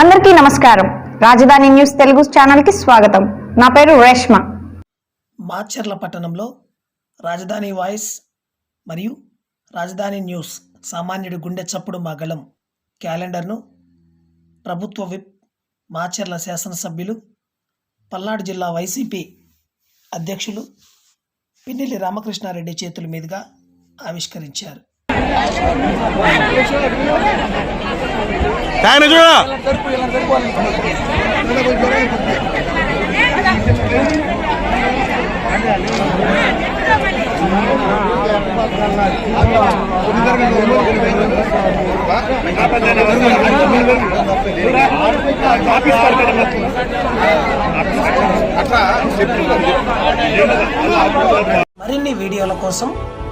అందరికీ నమస్కారం. రాజధాని న్యూస్ తెలుగు ఛానల్కి స్వాగతం. నా పేరు రేష్మ. మాచర్ల పట్టణంలో రాజధాని వాయిస్ మరియు రాజధాని న్యూస్ సామాన్యుడి గుండె చప్పుడు మగళం క్యాలెండర్ను ప్రభుత్వ విప్ మాచర్ల శాసనసభ్యులు పల్నాడు జిల్లా వైసీపీ అధ్యక్షులు పిన్నెల్లి రామకృష్ణారెడ్డి చేతుల మీదుగా ఆవిష్కరించారు. ఆయన చూడ. మరిన్ని వీడియోల కోసం